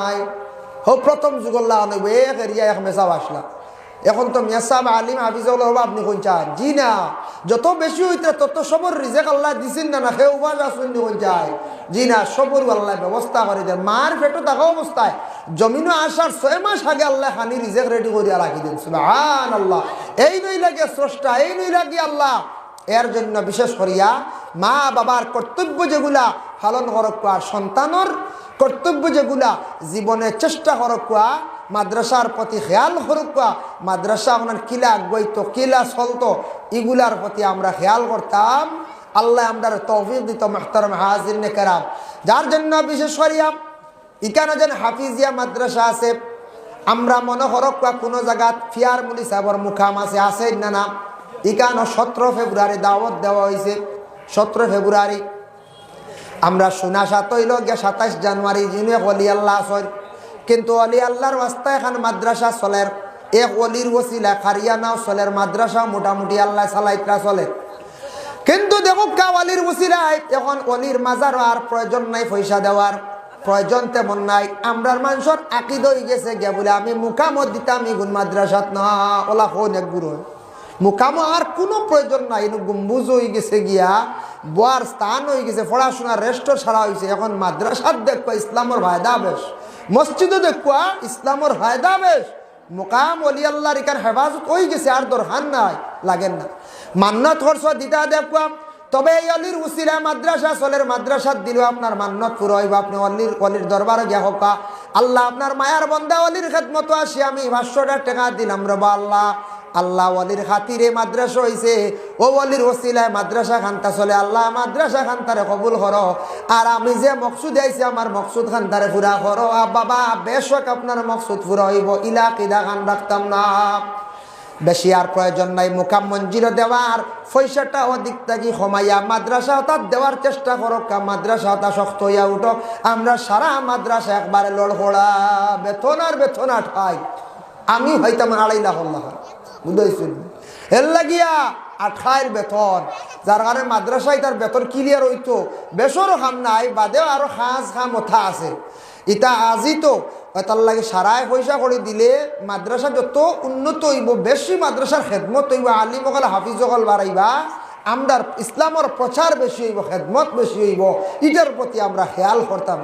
নাই হো, প্রথম যুগল্লা অনেক এক এরিয়া, এক মেসাব আসলা। এখন তো মেসাব আলিম হাফিজুল হবা আপনি কোন চান জি না, যত বেশি হইতে তত সবর রিজেক আল্লাহ দিছেন না না সেও উপাস আসুন কোন জি না, সবর আল্লাহ ব্যবস্থা করে দেন। মার পেটও থাকা অবস্থায়, জমিনও আসার ছয় মাস আগে আল্লাহ খানি রিজেক রেডি করিয়া রাখি দেন। সুবহান আল্লাহ এই নই লাগে স্রষ্টা, এই নই লাগে আল্লাহ। এর জন্য বিশেষ করিয়া মা বাবার কর্তব্য যেগুলা পালন আর সন্তানর কর্তব্য যেগুলা জীবনে চেষ্টা করক মাদ্রাসার প্রতি খেয়াল করক মাদ্রাসা আপনার কিলা আগুয়াইত কিলা চলতো এগুলার প্রতি আমরা খেয়াল করতাম। আল্লাহ আমরা তৌফিক দিত, মাহতারম হাজির কেরাম। যার জন্য বিশেষ করিয়া ইকানো যেন হাফিজিয়া মাদ্রাসা আছে, আমরা মনে করক কোনো জায়গাত ফিয়ার মুলি সাহেবর মুখাম আছে আছে না না? ইকানো সতেরো ফেব্রুয়ারি দাওয়াত দেওয়া হয়েছে। সতেরো ফেব্রুয়ারি। আমরা শোনা সাত হইল গিয়া সাতাইশ জানুয়ারি যিনি অলি আল্লাহ আসর কিন্তু অলি আল্লাহর রাস্তা এখন মাদ্রাসা চলের এক অলির ওসিলা খারিয়ানাও চলের মাদ্রাসা মোটামুটি আল্লাহ সালাইতরা চলে। কিন্তু দেখো কাওয়ালির ওসিলায় এখন অলির মাজার আর প্রয়োজন নাই পয়সা দেওয়ার। প্রয়োজন তেমন নাই। আমরার মানুষের আকিদ হয়ে গেছে গিয়া বলে, আমি মুকামত দিতাম ইগুন মাদ্রাসাত না, ওলা হন এক গুরু মুকামো আর কোনো প্রয়োজন নাই গম্বুজ হয়ে গেছে গিয়া বোয়ার স্থান হয়ে গেছে পড়াশোনার রেস্ট ছাড়া হয়েছে এখন মাদ্রাসার দেখবা ইসলামর ফায়দা বেশ মসজিদও দেখবা ইসলামর ফায়দা বেশ মুকাম অলি আল্লাহর ইকার হেফাজত হয়ে গেছে, আর দরকার নাই লাগেন না। মান্নত খরচ দিতা দেখবা। তবে এই অলির উসিলা মাদ্রাসা চলের মাদ্রাসাত দিল আপনার মান্নত পুরো হইব। আপনি অলির অলির দরবারে গিয়া হোকা আল্লাহ আপনার মায়ার বন্দা অলির খেদমত আসি। আমি পাঁচশোটা টাকা দিলাম, রবা আল্লাহ। আল্লাহ অলির খাতিরে মাদ্রাসা হইছে। ও অলির ওসিলায় মাদ্রাসা খান্তা চলে। আল্লাহ মাদ্রাসা খান্তারে কবুল করো। আর আমি যে মকসুদ আইছি, আমার মকসুদ খান্তারে পুরা করো। আ বাবা, বেশক আপনার মকসুদ পুরা হইব। ইলা কিদা খান রাখতাম না। বেশি আর প্রয়োজন নাই। মুকাম মঞ্জিল দেওয়ার পয়সাটা অধিক থাকি সমাইয়া মাদ্রাসা তার দেওয়ার চেষ্টা করক মাদ্রাসা তা শক্ত হইয়া উঠক আমরা সারা মাদ্রাসা একবারে লড়হড়া বেতন আর বেতন আঠাই। আমি হইতাম আড়াই লাখ লাখ বুঝাইছিল এর লাগিয়া আঠাইর বেতন যার কারণে মাদ্রাসায় তার বেতন ক্লিয়ার হইতো বেসরও খাম নাই, বাদেও আরও খাস খাম ওঠা আছে। ইটা আজি তো তার লাগে সারায় পয়সা করে দিলে মাদ্রাসা যত উন্নত হইব বেশি মাদ্রাসার খেদমত হইব আলিম অকল হাফিজ অকল বাড়াইবা আমরার ইসলামর প্রচার বেশি হইব, খেদমত বেশি হইব ইটার প্রতি আমরা খেয়াল করতাম